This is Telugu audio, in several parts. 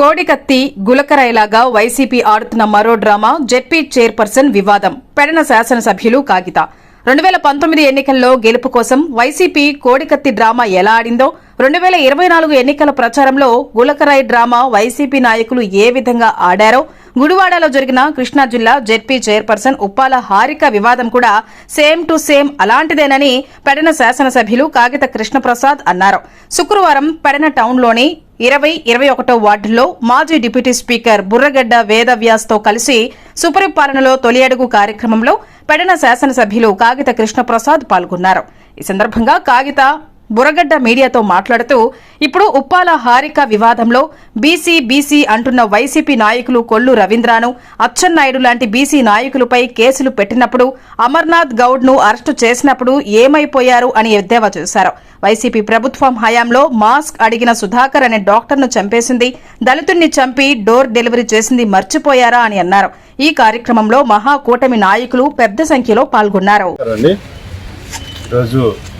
కోడికత్తి గులకరైలాగా వైసీపీ ఆడుతున్న మరో డ్రామా జెడ్పీ చైర్పర్సన్ వివాదం. పెడన శాసనసభ్యులు కాగిత. రెండు వేల పంతొమ్మిది ఎన్నికల్లో గెలుపు కోసం వైసీపీ కోడికత్తి డ్రామా ఎలా ఆడిందో రెండు వేల ఇరవై నాలుగు ఎన్నికల ప్రచారంలో గులకరాయ్ డ్రామా వైసీపీ నాయకులు ఏ విధంగా ఆడారో గుడివాడలో జరిగిన కృష్ణా జిల్లా జెడ్పీ చైర్పర్సన్ ఉప్పాల హారిక వివాదం కూడా సేమ్ టు సేమ్ అలాంటిదేనని పెడన శాసనసభ్యులు కాగిత కృష్ణప్రసాద్ అన్నారు. శుక్రవారం పెడన టౌన్లోని ఇరవై ఇరవై ఒకటో వార్డుల్లో మాజీ డిప్యూటీ స్పీకర్ బుర్రగడ్డ వేదవ్యాస్తో కలిసి సుపరిపాలనలో తొలి అడుగు కార్యక్రమంలో పెడన శాసనసభ్యులు కాగిత కృష్ణప్రసాద్ పాల్గొన్నారు. ఈ సందర్భంగా కాగిత బురగడ్డ మీడియాతో మాట్లాడుతూ ఇప్పుడు ఉప్పాల హారిక వివాదంలో బీసీ బీసీ అంటున్న వైసీపీ నాయకులు కొల్లు రవీంద్రను అచ్చెన్నాయుడు లాంటి బీసీ నాయకులపై కేసులు పెట్టినప్పుడు అమర్నాథ్ గౌడ్ను అరెస్టు చేసినప్పుడు ఏమైపోయారు అని ఎద్దేవా చేశారు. వైసీపీ ప్రభుత్వం హయాంలో మాస్క్ అడిగిన సుధాకర్ అనే డాక్టర్ను చంపేసింది దళితుణ్ణి చంపి డోర్ డెలివరీ చేసింది మర్చిపోయారా అని అన్నారు. ఈ కార్యక్రమంలో మహాకూటమి నాయకులు పెద్ద సంఖ్యలో పాల్గొన్నారు.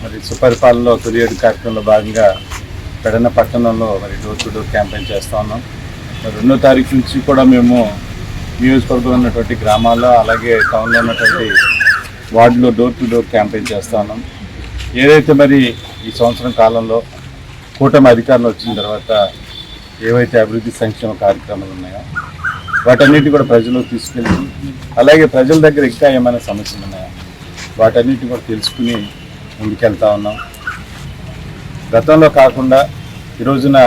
మరి సుపరిపాలనలో తొలియేడు కార్యక్రమంలో భాగంగా పెడన పట్టణంలో మరి డోర్ టు డోర్ క్యాంపెయిన్ చేస్తూ ఉన్నాం. మరి రెండో తారీఖు నుంచి కూడా మేము నియోజకవర్గంలో ఉన్నటువంటి గ్రామాల్లో అలాగే టౌన్లో ఉన్నటువంటి వార్డులో డోర్ టు డోర్ క్యాంపెయిన్ చేస్తూ ఉన్నాం. ఏదైతే మరి ఈ సంవత్సరం కాలంలో కూటమి అధికారంలో వచ్చిన తర్వాత ఏవైతే అభివృద్ధి సంక్షేమ కార్యక్రమాలు ఉన్నాయో వాటన్నిటి కూడా ప్రజలకు తీసుకెళ్ళి అలాగే ప్రజల దగ్గర ఇంకా ఏమైనా సమస్యలు ఉన్నాయా? వాటన్నిటిని కూడా తెలుసుకుని ముందుకెళ్తా ఉన్నాం. గతంలో కాకుండా ఈ రోజున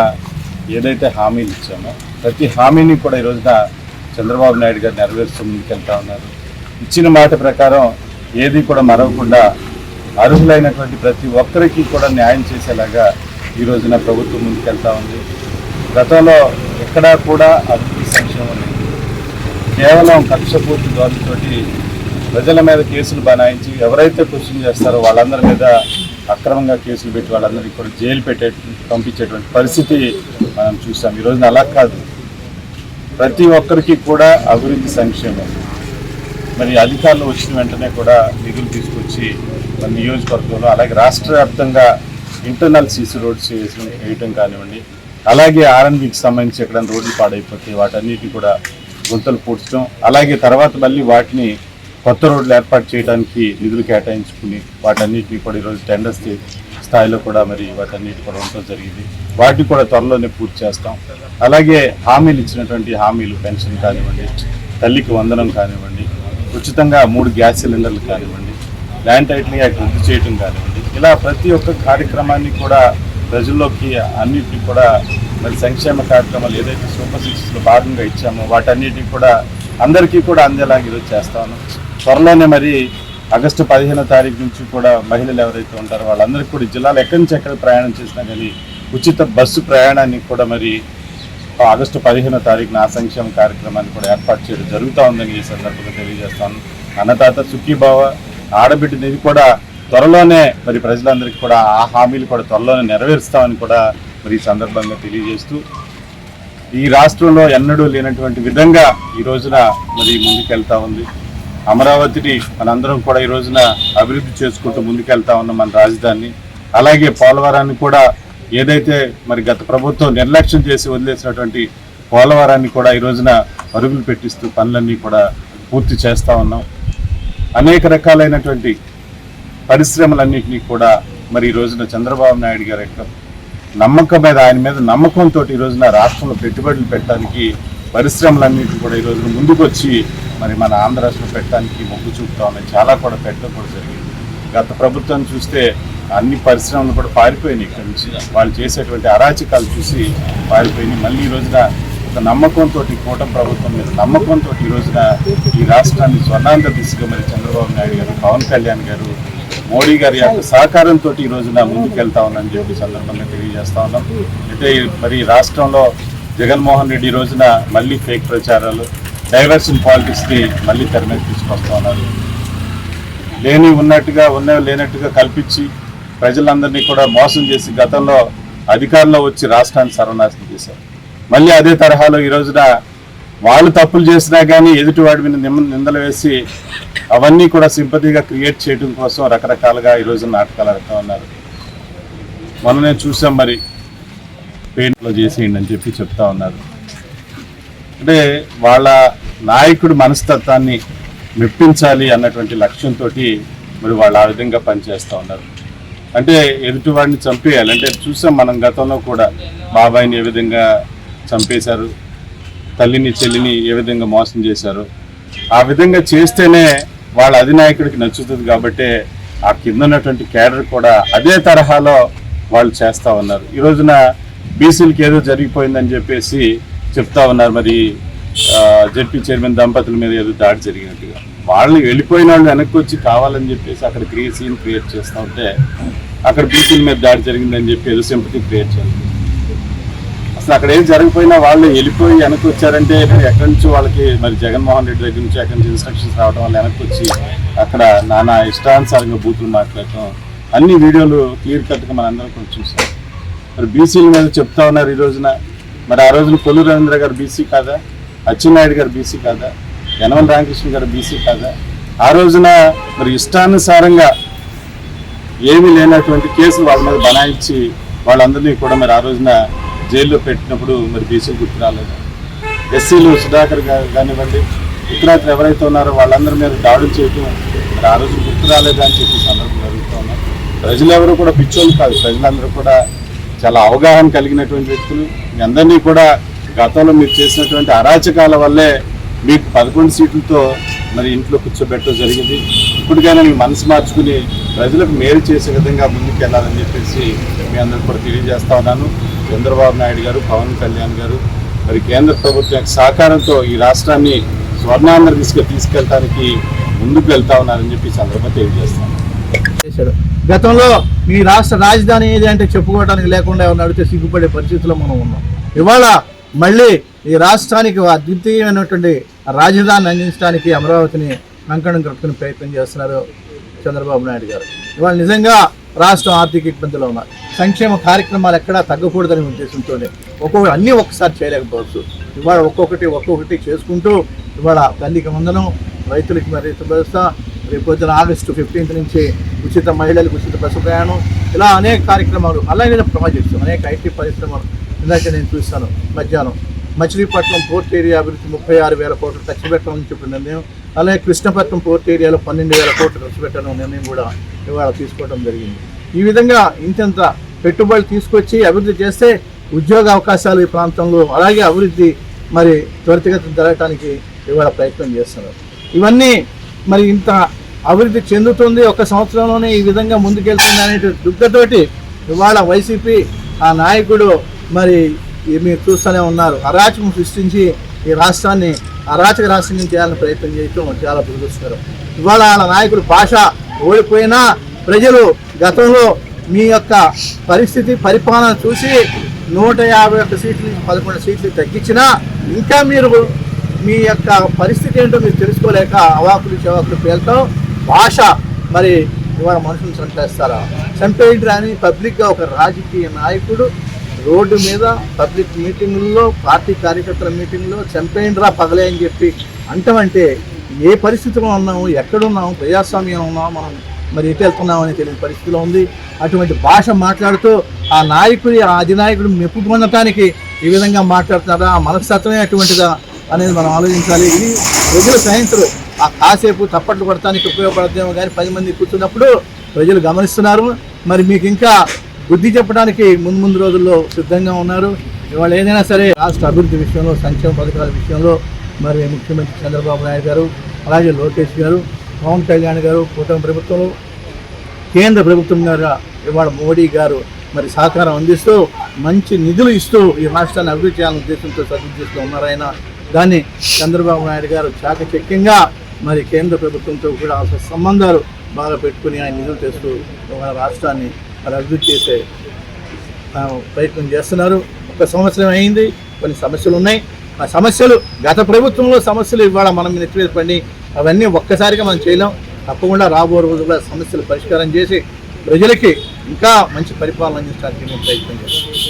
ఏదైతే హామీలు ఇచ్చామో ప్రతి హామీని కూడా ఈ రోజున చంద్రబాబు నాయుడు గారు నెరవేరుస్తూ ముందుకెళ్తా ఉన్నారు. ఇచ్చిన మాట ప్రకారం ఏది కూడా మరవకుండా అర్హులైనటువంటి ప్రతి ఒక్కరికి కూడా న్యాయం చేసేలాగా ఈ రోజున ప్రభుత్వం ముందుకెళ్తా ఉంది. గతంలో ఎక్కడా కూడా అభివృద్ధి సంక్షేమం లేదు. కేవలం కక్షపూర్తి ధోరణితోటి ప్రజల మీద కేసులు బనాయించి ఎవరైతే క్వశ్చన్ చేస్తారో వాళ్ళందరి మీద అక్రమంగా కేసులు పెట్టి వాళ్ళందరినీ కూడా జైలు పెట్టే పంపించేటువంటి పరిస్థితి మనం చూసాం. ఈ రోజున అలా కాదు. ప్రతి ఒక్కరికి కూడా అభివృద్ధి సంక్షేమం. మరి అధికారులు వచ్చిన వెంటనే కూడా నిధులు తీసుకొచ్చి మన నియోజకవర్గంలో అలాగే రాష్ట్ర వ్యాప్తంగా ఇంటర్నల్ సీసీ రోడ్స్ వేసిన వేయటం కానివ్వండి అలాగే ఆర్ఎన్బికి సంబంధించి ఎక్కడైనా రోడ్లు పాడైపోతే వాటన్నిటి కూడా గుంతలు పూడ్చడం అలాగే తర్వాత మళ్ళీ వాటిని కొత్త రోడ్లు ఏర్పాటు చేయడానికి నిధులు కేటాయించుకుని వాటన్నిటిని కూడా ఈరోజు టెండర్స్ స్థాయిలో కూడా మరి వాటన్నిటి కూడా ఉండటం జరిగింది. వాటిని కూడా త్వరలోనే పూర్తి చేస్తాం. అలాగే హామీలు ఇచ్చినటువంటి హామీలు పెన్షన్ కానివ్వండి తల్లికి వందనం కానివ్వండి ఉచితంగా మూడు గ్యాస్ సిలిండర్లు కానివ్వండి ల్యాండ్ టైటిల్ యాక్ట్ రద్దు చేయడం కానివ్వండి ఇలా ప్రతి ఒక్క కార్యక్రమాన్ని కూడా ప్రజల్లోకి అన్నిటిని కూడా మరి సంక్షేమ కార్యక్రమాలు ఏదైతే సూపర్ సిక్స్లో భాగంగా ఇచ్చామో వాటన్నిటిని కూడా అందరికీ కూడా అందేలాగా ఈరోజు చేస్తాను త్వరలోనే మరి ఆగస్టు పదిహేనో తారీఖు నుంచి కూడా మహిళలు ఎవరైతే ఉంటారో వాళ్ళందరికీ కూడా జిల్లాలో ఎక్కడి నుంచి ఎక్కడ ప్రయాణం చేసినా కానీ ఉచిత బస్సు ప్రయాణాన్ని కూడా మరి ఆగస్టు పదిహేనో తారీఖున ఆ సంక్షేమ కార్యక్రమాన్ని కూడా ఏర్పాటు చేయడం జరుగుతూ ఉందని ఈ సందర్భంగా తెలియజేస్తాను. అన్నదాత సుఖీభావ ఆడబిడ్డనిది కూడా త్వరలోనే మరి ప్రజలందరికీ కూడా ఆ హామీలు కూడా త్వరలోనే నెరవేరుస్తామని కూడా మరి ఈ సందర్భంగా తెలియజేస్తూ ఈ రాష్ట్రంలో ఎన్నడూ లేనటువంటి విధంగా ఈ రోజున మరి ముందుకెళ్తా ఉంది. అమరావతిని మనందరం కూడా ఈ రోజున అభివృద్ధి చేసుకుంటూ ముందుకెళ్తా ఉన్న మన రాజధాని అలాగే పోలవరాన్ని కూడా ఏదైతే మరి గత ప్రభుత్వం నిర్లక్ష్యం చేసి వదిలేసినటువంటి పోలవరాన్ని కూడా ఈ రోజున అరుగులు పెట్టిస్తూ పనులన్నీ కూడా పూర్తి చేస్తూ ఉన్నాం. అనేక రకాలైనటువంటి పరిశ్రమలన్నింటినీ కూడా మరి ఈ రోజున చంద్రబాబు నాయుడు గారి యొక్క నమ్మకం మీద ఆయన మీద నమ్మకంతో ఈ రోజున రాష్ట్రంలో పెట్టుబడులు పెట్టడానికి పరిశ్రమలన్నింటినీ కూడా ఈ రోజున ముందుకు వచ్చి మరి మన ఆంధ్ర రాష్ట్రం పెట్టడానికి మొగ్గు చూపుతా ఉన్నాయి. చాలా కూడా పెట్టడం కూడా జరిగింది. గత ప్రభుత్వం చూస్తే అన్ని పరిశ్రమలు కూడా పారిపోయినాయి ఇక్కడ నుంచి. వాళ్ళు చేసేటువంటి అరాచకాలు చూసి పారిపోయినాయి. మళ్ళీ ఈ రోజున ఒక నమ్మకంతో కూటమి ప్రభుత్వం మీద నమ్మకంతో ఈ రోజున ఈ రాష్ట్రాన్ని స్వర్ణాంధ్ర దిశగా మరి చంద్రబాబు నాయుడు గారు పవన్ కళ్యాణ్ గారు మోడీ గారి యొక్క సహకారంతో ఈ రోజున ముందుకెళ్తా ఉందని చెప్పి సందర్భంగా తెలియజేస్తా ఉన్నాం. అయితే మరి రాష్ట్రంలో జగన్మోహన్ రెడ్డి ఈ రోజున మళ్ళీ ఫేక్ ప్రచారాలు డైవర్షన్ పాలిటిక్స్కి మళ్ళీ తెర మీద తీసుకొస్తా ఉన్నారు. లేని ఉన్నట్టుగా ఉన్నవి లేనట్టుగా కల్పించి ప్రజలందరినీ కూడా మోసం చేసి గతంలో అధికారంలో వచ్చి రాష్ట్రాన్ని సర్వనాశనం చేశారు. మళ్ళీ అదే తరహాలో ఈ రోజున వాళ్ళు తప్పులు చేసినా కానీ ఎదుటివాడి మీద నిమ్మ- నిందలు వేసి అవన్నీ కూడా సింపతిగా క్రియేట్ చేయడం కోసం రకరకాలుగా ఈ నాటకాలు ఆడుతూ ఉన్నారు. మొన్న నేను చూసాం మరి పెయింట్లో చేసేయండి అని చెప్పి చెప్తా ఉన్నారు. అంటే వాళ్ళ నాయకుడు మనస్తత్వాన్ని మెప్పించాలి అన్నటువంటి లక్ష్యంతో మరి వాళ్ళు ఆ విధంగా పనిచేస్తూ ఉన్నారు. అంటే ఎదుటివాడిని చంపేయాలి. అంటే చూసాం మనం గతంలో కూడా బాబాయిని ఏ విధంగా చంపేశారు తల్లిని చెల్లిని ఏ విధంగా మోసం చేశారు. ఆ విధంగా చేస్తేనే వాళ్ళ అధినాయకుడికి నచ్చుతుంది కాబట్టి ఆ కింద ఉన్నటువంటి కేడర్ కూడా అదే తరహాలో వాళ్ళు చేస్తూ ఉన్నారు. ఈ రోజున బీసీలకి ఏదో జరిగిపోయిందని చెప్పేసి చెప్తా ఉన్నారు మరి జడ్పీ చైర్మన్ దంపతుల మీద ఏదో దాడి జరిగినట్టుగా. వాళ్ళు వెళ్ళిపోయిన వాళ్ళు వెనక్కి వచ్చి కావాలని చెప్పేసి అక్కడ క్రియేట్ సీన్ క్రియేట్ చేస్తూ ఉంటే అక్కడ బీసీల మీద దాడి జరిగిందని చెప్పి ఏదో సింపతి క్రియేట్ చేయాలి. అసలు అక్కడ ఏం జరగకపోయినా వాళ్ళు వెళ్ళిపోయి వెనక్కి వచ్చారంటే ఎక్కడి నుంచి వాళ్ళకి మరి జగన్మోహన్ రెడ్డి దగ్గర నుంచి ఎక్కడి నుంచి ఇన్స్ట్రక్షన్స్ రావడం వల్ల వెనక్కి వచ్చి అక్కడ నానా ఇష్టానుసారంగా బూతులు మాట్లాడటం అన్ని వీడియోలు క్లియర్ కట్గా మన కొంచెం చూసాం. మరి బీసీల మీద చెప్తా ఉన్నారు ఈ రోజున. మరి ఆ రోజున కొల్లు రవీంద్ర గారు బీసీ కాదా? అచ్చెన్నాయుడు గారు బీసీ కాదా? యనమల రామకృష్ణ గారు బీసీ కాదా? ఆ రోజున మరి ఇష్టానుసారంగా ఏమీ లేనటువంటి కేసులు వాళ్ళ మీద బనాయించి వాళ్ళందరినీ కూడా మరి ఆ రోజున జైల్లో పెట్టినప్పుడు మరి బీసీలు గుర్తు రాలేదు? ఎస్సీలు సుధాకర్ గారు కానివ్వండి ఇతరాత్రు ఎవరైతే ఉన్నారో వాళ్ళందరి మీద దాడులు చేయటం మరి ఆ రోజు గుర్తు రాలేదు అని చెప్పి సందర్భం జరుగుతూ ఉన్నారు ప్రజలు ఎవరు కూడా పిచ్చోళ్ళు కాదు. ప్రజలందరూ కూడా చాలా అవగాహన కలిగినటువంటి వ్యక్తులు. మీ అందరినీ కూడా గతంలో మీరు చేసినటువంటి అరాచకాల వల్లే మీకు పదకొండు సీట్లతో మరి ఇంట్లో కూర్చోబెట్టడం జరిగింది. ఇప్పటికైనా మీ మనసు మార్చుకుని ప్రజలకు మేలు చేసే విధంగా ముందుకు వెళ్ళాలని చెప్పేసి మీ అందరికి కూడా తెలియజేస్తా ఉన్నాను. చంద్రబాబు నాయుడు గారు పవన్ కళ్యాణ్ గారు మరి కేంద్ర ప్రభుత్వం సహకారంతో ఈ రాష్ట్రాన్ని స్వర్ణాంధ్ర దిశగా తీసుకెళ్ళడానికి ముందుకు వెళ్తా ఉన్నారని చెప్పి ఈ సందర్భంగా తెలియజేస్తాను. గతంలో మీ రాష్ట్ర రాజధాని ఏది అంటే చెప్పుకోవడానికి లేకుండా ఎవరిని అడిగితే సిగ్గుపడే పరిస్థితిలో మనం ఉన్నాం. ఇవాళ మళ్ళీ ఈ రాష్ట్రానికి అద్వితీయమైనటువంటి రాజధాని అందించడానికి అమరావతిని కంకణం కట్టుకుని ప్రయత్నం చేస్తున్నారు చంద్రబాబు నాయుడు గారు. ఇవాళ నిజంగా రాష్ట్రం ఆర్థిక ఇబ్బందులు ఉన్నారు. సంక్షేమ కార్యక్రమాలు ఎక్కడా తగ్గకూడదనే ఉద్దేశంతో ఒక్కొక్క అన్నీ ఒక్కసారి చేయలేకపోవచ్చు. ఇవాళ ఒక్కొక్కటి ఒక్కొక్కటి చేసుకుంటూ ఇవాళ తల్లికి వందనం రైతులకి మరి భరోసా రేపు పొద్దున ఆగస్టు ఫిఫ్టీన్త్ నుంచి ఉచిత మహిళలకు ఉచిత బస్సు ప్రయాణం ఇలా అనేక కార్యక్రమాలు అలాగే ప్రాజెక్ట్స్ అనేక ఐటీ పరిశ్రమలు ఇందాక నేను చూస్తాను మధ్యాహ్నం. మచిలీపట్నం పోర్ట్ ఏరియా అభివృద్ధి ముప్పై ఆరు వేల కోట్లు ఖర్చు పెట్టాలని చెప్పిన నిర్ణయం. అలాగే కృష్ణపట్నం పోర్ట్ ఏరియాలో పన్నెండు వేల కోట్లు ఖర్చు పెట్టడం నిర్ణయం కూడా ఇవాళ తీసుకోవడం జరిగింది. ఈ విధంగా ఇంతంత పెట్టుబడులు తీసుకొచ్చి అభివృద్ధి చేస్తే ఉద్యోగ అవకాశాలు ఈ ప్రాంతంలో అలాగే అభివృద్ధి మరి త్వరితగతిన జరగటానికి ఇవాళ ప్రయత్నం చేస్తున్నారు. ఇవన్నీ మరి ఇంత అభివృద్ధి చెందుతుంది ఒక సంవత్సరంలోనే ఈ విధంగా ముందుకెళ్తుంది అనే దుఃఖతోటి ఇవాళ వైసీపీ ఆ నాయకుడు మరి మీరు చూస్తూనే ఉన్నారు. అరాచకం సృష్టించి ఈ రాష్ట్రాన్ని అరాచక రాష్ట్రం చేయాలని ప్రయత్నం చేయటం చాలా దురదృష్టకరం. ఇవాళ వాళ్ళ నాయకుడు భాష ఓడిపోయినా ప్రజలు గతంలో మీ యొక్క పరిస్థితి పరిపాలన చూసి నూట యాభై ఒక్క సీట్లు పదకొండు సీట్లు తగ్గించినా ఇంకా మీరు మీ యొక్క పరిస్థితి ఏంటో మీరు తెలుసుకోలేక అవాకులు చవాకులు పేలుతాం. భాష మరి ఇవాళ మనుషులు చంపేస్తారా? చంపేయండి అని పబ్లిక్గా ఒక రాజకీయ నాయకుడు రోడ్డు మీద పబ్లిక్ మీటింగుల్లో పార్టీ కార్యకర్తల మీటింగ్లో చంపేయండిరా పగలే అని చెప్పి అంటామంటే ఏ పరిస్థితిలో ఉన్నాము ఎక్కడున్నాము ప్రజాస్వామ్యం ఉన్నాము మనం మరి ఎటు వెళ్తున్నామని తెలియని పరిస్థితిలో ఉంది. అటువంటి భాష మాట్లాడుతూ ఆ నాయకుడి ఆ అధినాయకుడు మెప్పు పొందటానికి ఈ విధంగా మాట్లాడుతున్నారా ఆ మనస్తత్వమే అటువంటిదా అనేది మనం ఆలోచించాలి. ఇది ప్రజలు సహించరు ఆ కాసేపు తప్పట్లు కొడటానికి ఉపయోగపడదేమో కానీ పది మంది కూర్చున్నప్పుడు ప్రజలు గమనిస్తున్నారు. మరి మీకు ఇంకా బుద్ధి చెప్పడానికి ముందు ముందు రోజుల్లో సిద్ధంగా ఉన్నారు. ఇవాళ ఏదైనా సరే రాష్ట్ర అభివృద్ధి విషయంలో సంక్షేమ పథకాల విషయంలో మరి ముఖ్యమంత్రి చంద్రబాబు నాయుడు గారు అలాగే లోకేష్ గారు పవన్ కళ్యాణ్ గారు కూటమి ప్రభుత్వంలో కేంద్ర ప్రభుత్వం గారు ఇవాళ మోడీ గారు మరి సహకారం అందిస్తూ మంచి నిధులు ఇస్తూ ఈ రాష్ట్రాన్ని అభివృద్ధి చేయాలనే ఉద్దేశంతో సదుద్దేశంతో ఉన్నారు ఆయన. దాన్ని చంద్రబాబు నాయుడు గారు చాకచక్యంగా మరి కేంద్ర ప్రభుత్వంతో కూడా సంబంధాలు బాగా పెట్టుకుని ఆయన నిధులు తెస్తూ మన రాష్ట్రాన్ని మరి అభివృద్ధి చేసే ప్రయత్నం చేస్తున్నారు. ఒక సంవత్సరం అయింది కొన్ని సమస్యలు ఉన్నాయి. ఆ సమస్యలు గత ప్రభుత్వంలో సమస్యలు ఇవాళ మనం నెత్తిమీద పడి అవన్నీ ఒక్కసారిగా మనం చేయలేం. తప్పకుండా రాబో రోజుల్లో సమస్యలు పరిష్కారం చేసి ప్రజలకి ఇంకా మంచి పరిపాలన అందించడానికి మేము ప్రయత్నం చేస్తాం.